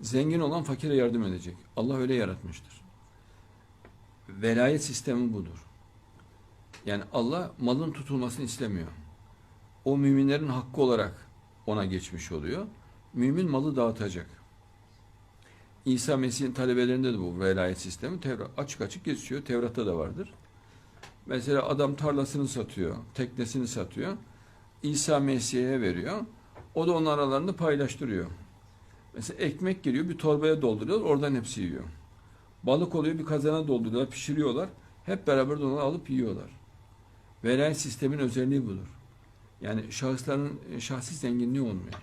Zengin olan fakire yardım edecek. Allah öyle yaratmıştır. Velayet sistemi budur. Yani Allah malın tutulmasını istemiyor. O müminlerin hakkı olarak ona geçmiş oluyor. Mümin malı dağıtacak. İsa Mesih'in talebelerinde de bu velayet sistemi Tevrat açık açık geçiyor. Tevrat'ta da vardır. Mesela adam tarlasını satıyor, teknesini satıyor. İsa Mesih'e veriyor. O da onun aralarında paylaştırıyor. Mesela ekmek geliyor bir torbaya dolduruyor oradan hepsi yiyor. Balık oluyor bir kazana dolduruyorlar pişiriyorlar. Hep beraber onu alıp yiyorlar. Velayet sistemin özelliği budur. Yani şahısların e, şahsi zenginliği olmuyor.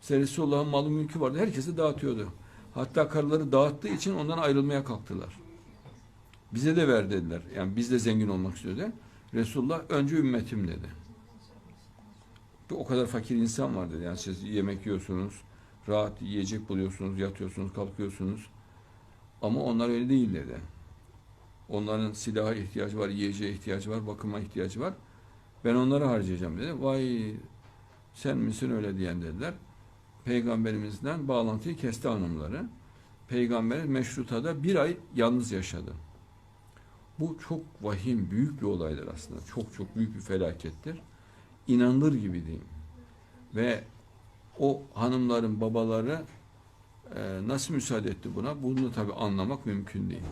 Mesela Resulullah'ın malı mülkü vardı. Herkese dağıtıyordu. Hatta karıları dağıttığı için ondan ayrılmaya kalktılar. Bize de ver dediler. Yani biz de zengin olmak istiyordu. Resulullah önce ümmetim dedi. O kadar fakir insan var dedi. Yani siz yemek yiyorsunuz, rahat yiyecek buluyorsunuz, yatıyorsunuz, kalkıyorsunuz. Ama onlar öyle değil dedi. Onların silaha ihtiyacı var, yiyeceğe ihtiyacı var, bakıma ihtiyacı var. Ben onları harcayacağım dedi. Vay sen misin öyle diyen dediler. Peygamberimizden bağlantıyı kesti hanımları. Peygamber meşrutada bir ay yalnız yaşadı. Bu çok vahim, büyük bir olaydır aslında. Çok çok büyük bir felakettir. İnanılır gibi değil. Ve o hanımların babaları e, nasıl müsaade etti buna? Bunu tabi anlamak mümkün değil.